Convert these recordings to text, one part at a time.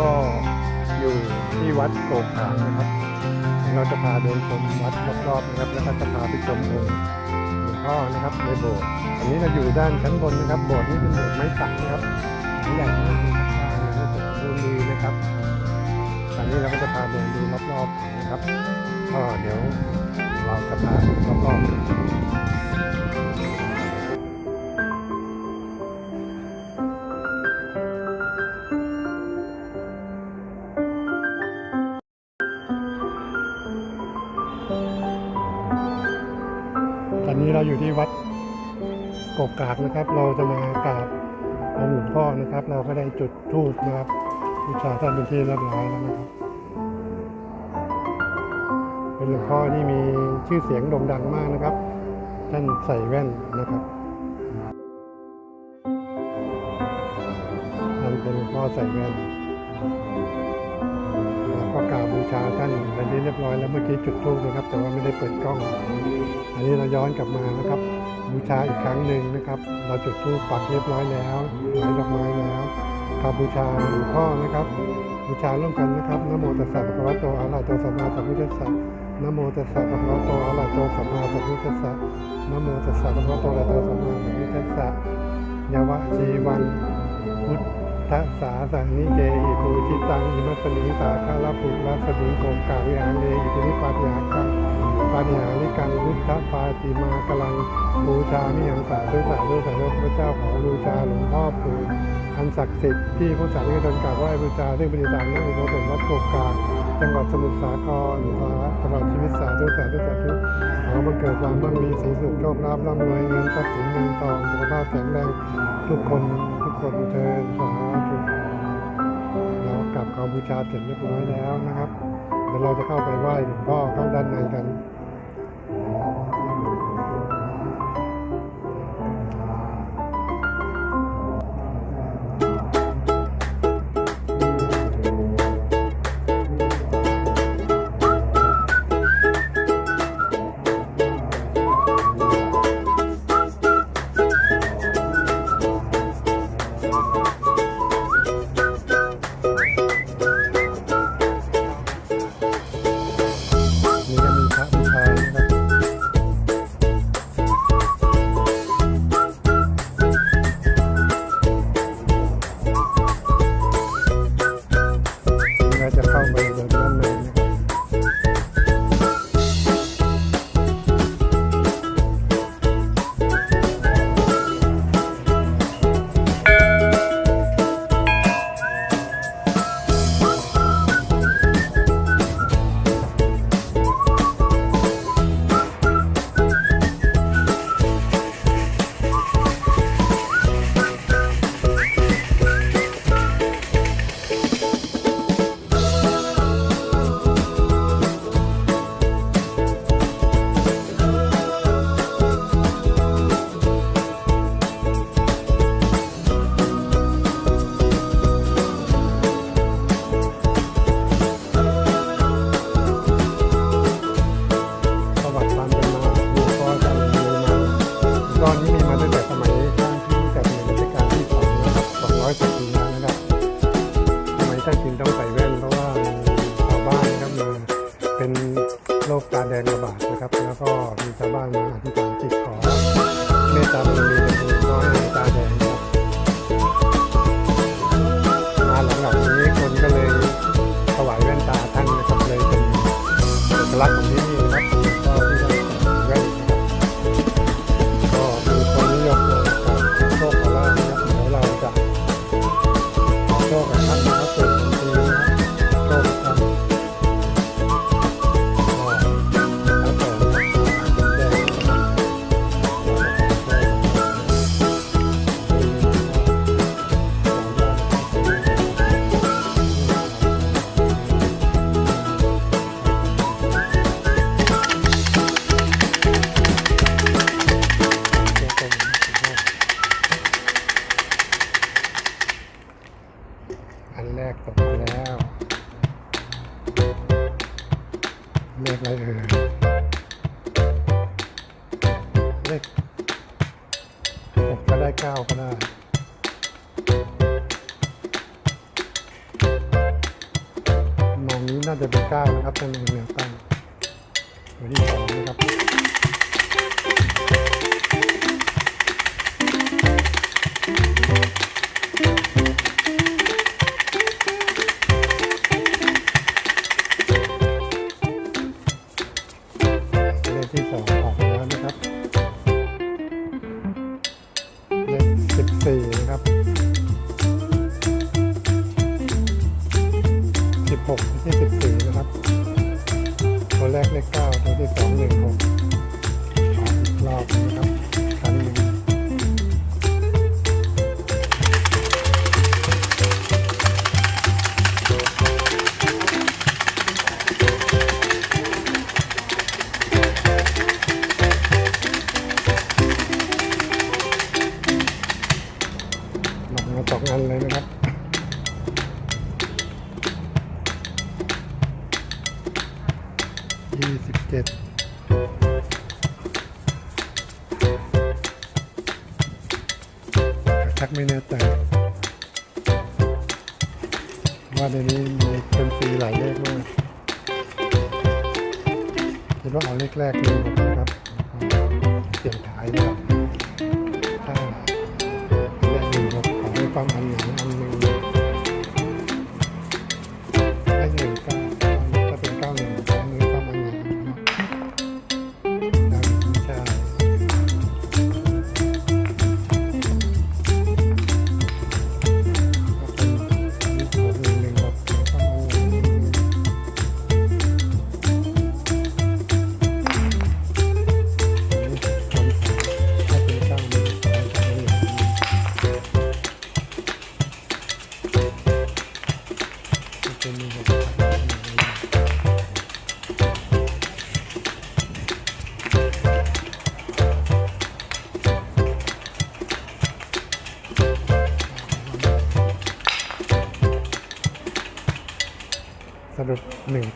ก็อยู่ที่วัดโกกขางนะครับ เราจะพาเดินชมวัดรอบๆนะครับ แล้วก็จะพาไปชมองค์หลวงพ่อนะครับในโบสถ์อันนี้เราอยู่ด้านชั้นบนนะครับ โบสถ์นี้เป็นโบสถ์ไม้สักนะครับหลังใหญ่มากนะครับสร้างมาสมบูรณ์ดีนะครับตอนนี้เราก็จะพาเดินดูรอบๆนะครับก็เดี๋ยวเราจะพาดูรอบๆ อนนี้เราอยู่ที่วัดกกกากนะครับ เราจะมากราบองค์หลวงพ่อนะครับ เราก็ได้จุดธูปนะครับบูชาท่านเป็นที่เรียบร้อยแล้วนะครับ เป็นหลวงพ่อที่มีชื่อเสียงโด่งดังมากนะครับ ท่านใส่แว่นนะครับท่านเป็นหลวงพ่อใส่แว่นแล้วก็กราบบูชาท่านเป็นที่เรียบร้อยแล้วเมื่อกี้จุดธูปนะครับ แต่ว่าไม่ได้เปิดกล้อง อันนี้เราย้อนกลับมานะครับบูชาอีกครั้งหนึ่งนะครับ เราจุดธูปปักเรียบร้อยแล้วหลดอกไม้แล้วกราบบูชาหลวงพ่อนะครับ บูชาร่วมกันนะครับนโมตัสสะภะคะวะโตอะระหะโตสัมมาสัมพุทธัสสะนโมตัสสะภะคะวะโตอะระหะโตสัมมาสัมพุทธัสสะนโมตัสสะภะคะวะโตอะระหะโตสัมมาสัมพุทธัสสะยาวะจีวันพุทธสาสังนิเกอิปูจิตังอิมัสสมิสาคาลปุรัสมิงโกงกาวิหารเนอิตินิปาติหากัง ปาฏิหาริกังพุทธปาติมากำลังบูชามิหังสาธุสาธุสาธุพระเจ้าขอบูชาหลวงพ่อปู่อันศักดิ์สิทธิ์ที่ผู้สาธุชนกราบไหว้บูชาซึ่งเป็นสารนั่งอุโบสถวัดโกกาจังหวัดสมุทรสาครตลอดชีวิตสาธุสาธุสาธุขอบังเกิดความมั่งมีสีสุขโชคลาภร่ำรวยเงินทรัพย์สินเงินทองสุขภาพแข็งแรงทุกคนทุกคนเทินสาธุเรากลับขอบูชาเสร็จเรียบร้อยแล้วนะครับเดี๋ยวเราจะเข้าไปไหว้หลวงพ่อข้างด้านในกัน ทำไมท่านจึงต้องใส่แว่นเพราะว่าชาวบ้านครับมาเป็นโรคตาแดงระบาดนะครับ แล้วก็มีชาวบ้านมาอธิษฐานจิตขอเมตตาบารมี น่าจะเป็นเก้านะครับตั้งแนวตั้งตัวที่สองนะครับ ว่าในนี้มีเป็นสีหลายเลขมากคิดว่าเอาเลขแรกเลยนะครับเสียงท้ายนะครับถ้าเลขหนึ่งครับขอให้ฟังอันหนึ่ง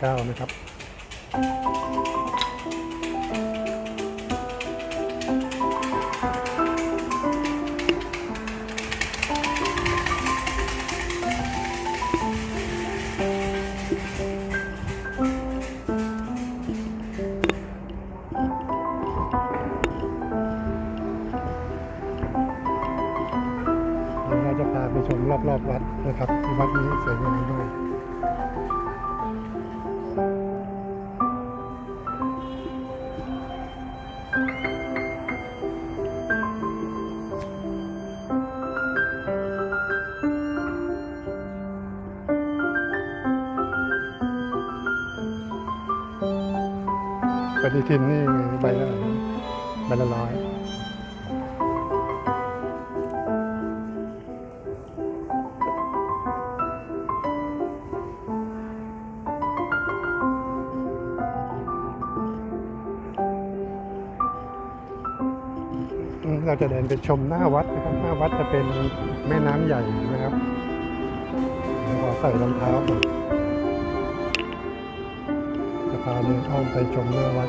19 นะครับ อย เราจะเดินไปชมหน้าวัดนะครับ หน้าวัดจะเป็นแม่น้ำใหญ่นะครับขอใส่รองเท้าก่อนจะพาเดินอ้อมไปชมหน้าวัด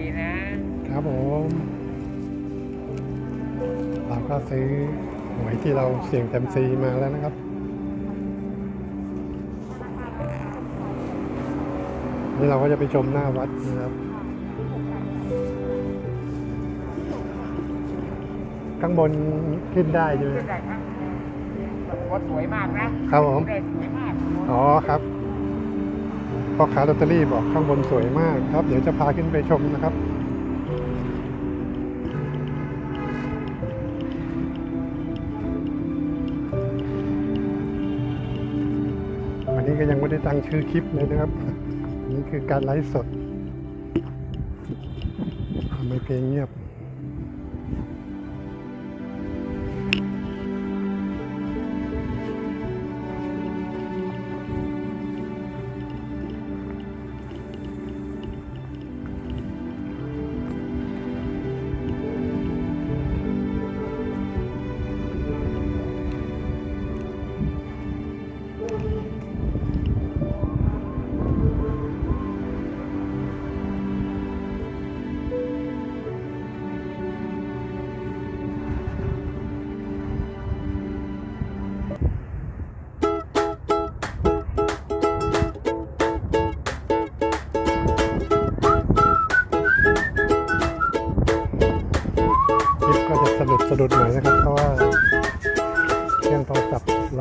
ดีนะ ครับผมเราก็ซื้อหวยที่เราเสี่ยงเต็มซีมาแล้วนะครับนี่เราก็จะไปชมหน้าวัดนะครับ ข้างบนขึ้นได้ใช่ไหมขึ้นได้ครับวัดสวยมากนะครับผมได้สวยมาก อ๋อครับ พ่อค้าลอตเตอรี่บอกข้างบนสวยมากครับ เดี๋ยวจะพาขึ้นไปชมนะครับ วันนี้ก็ยังไม่ได้ตั้งชื่อคลิปเลยนะครับ นี่คือการไลฟ์สดทำไมเพลงเงียบ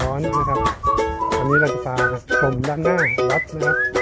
ร้อนนะครับ วันนี้เราจะพาชมด้านหน้าวัดนะครับ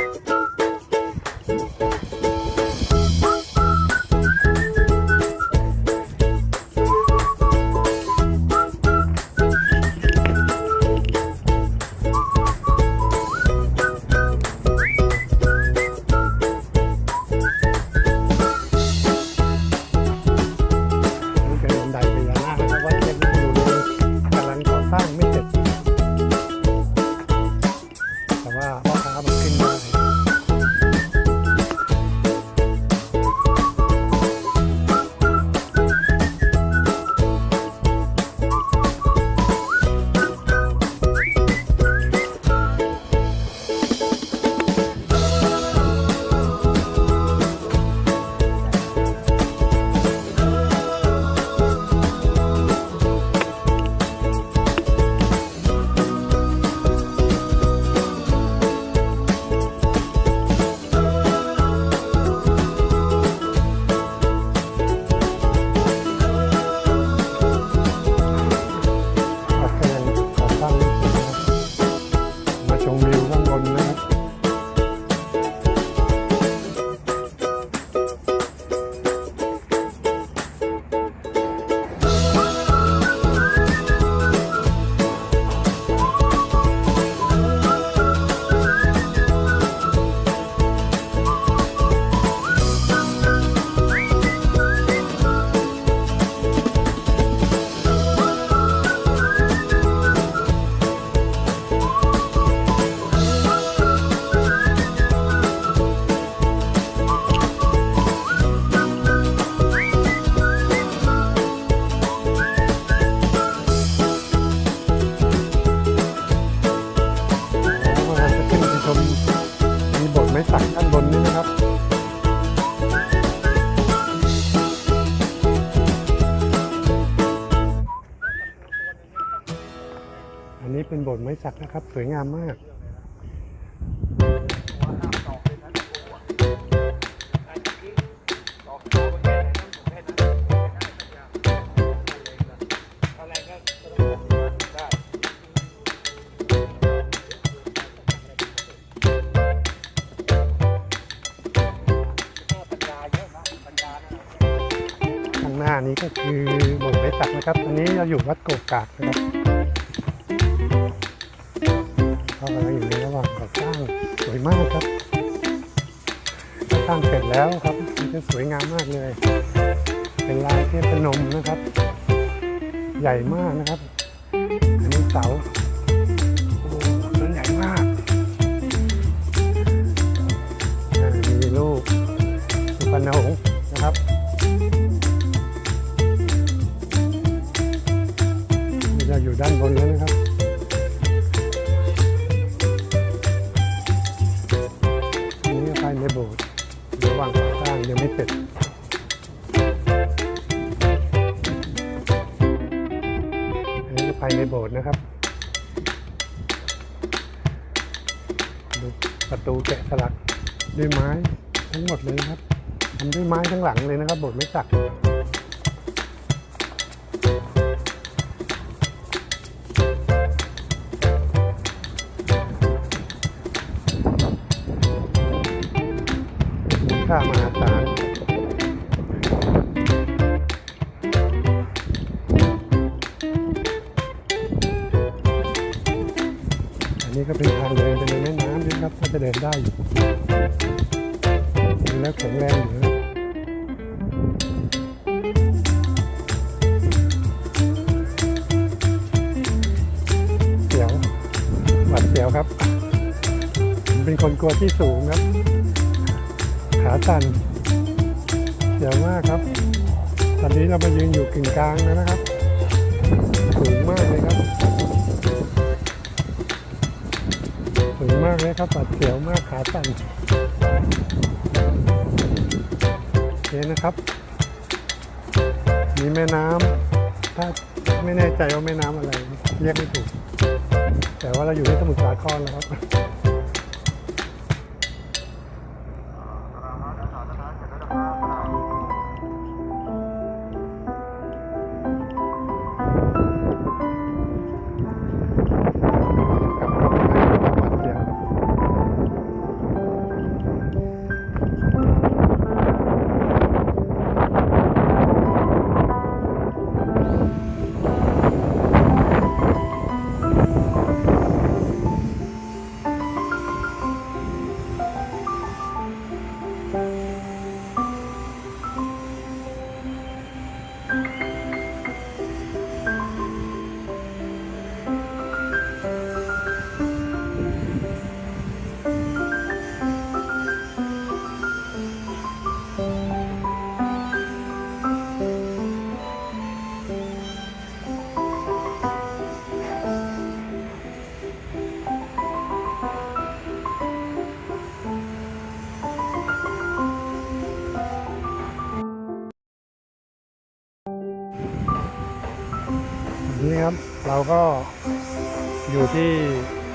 ไม้สักนะครับ สวยงามมากข้างหน้านี้ก็คือโบสถ์ไม้สักนะครับตอนนี้เราอยู่วัดโกกากนะครับ กำลังอยู่ในระหว่างก่อสร้างสวยมากครับก่อสร้างเสร็จแล้วครับมันจะสวยงามมากเลย เป็นลายเทพนมนะครับ ใหญ่มากนะครับอันนี้เสาโอ้ต้นใหญ่มากอ่ามีลูกสุพรรณหงส์นะครับเราอยู่ด้านบนแล้วนะครับ ภายในโบสถ์นะครับ ดูประตูแกะสลักด้วยไม้ทั้งหมดเลยครับทำด้วยไม้ทั้งหลังเลยนะครับโบสถ์ไม่สักค่ามหาศาล จะเดินได้อยู่แล้วแข็งแรงอยู่นะเสียวหวัดเสียวครับผมเป็นคนกลัวที่สูงครับ ขาสั่นเสียวมากครับ ตอนนี้เรามายืนอยู่กึ่งกลางแล้วนะครับ สูงมากเลยครับ มากเลยครับปัดเสียวมากขาสั่นโอเคนะครับ มีแม่น้ำถ้าไม่แน่ใจว่าแม่น้ำอะไร เรียกไม่ถูก แต่ว่าเราอยู่ที่สมุทรสาครแล้วครับ นี้ครับ เราก็อยู่ที่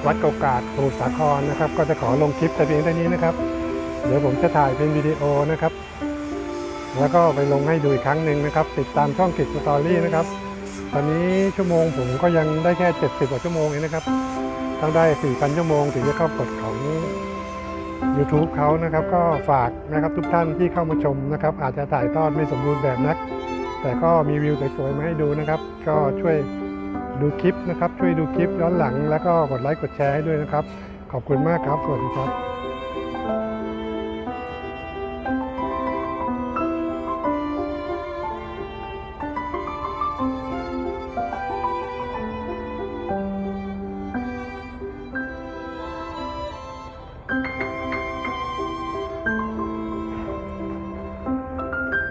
วัดเก่ากาดสมุทรสาครนะครับ ก็จะขอลงคลิปแต่เพียงเท่านี้นะครับ เดี๋ยวผมจะถ่ายเป็นวิดีโอนะครับ แล้วก็ไปลงให้ดูอีกครั้งหนึ่งนะครับ ติดตามช่องกิจสตอรี่นะครับ ตอนนี้ชั่วโมงผมก็ยังได้แค่ 70กว่าชั่วโมงเองนะครับ ต้องได้ 4,000 ชั่วโมงถึงจะเข้ากฎของ YouTube เขานะครับ ก็ฝากนะครับทุกท่านที่เข้ามาชมนะครับ อาจจะถ่ายทอดไม่สมบูรณ์แบบนัก แต่ก็มีวิวสวยๆมาให้ดูนะครับ ก็ช่วย ดูคลิปนะครับ ช่วยดูคลิปย้อนหลัง แล้วก็กดไลค์กดแชร์ให้ด้วยนะครับ ขอบคุณมากครับ สวัสดีครับ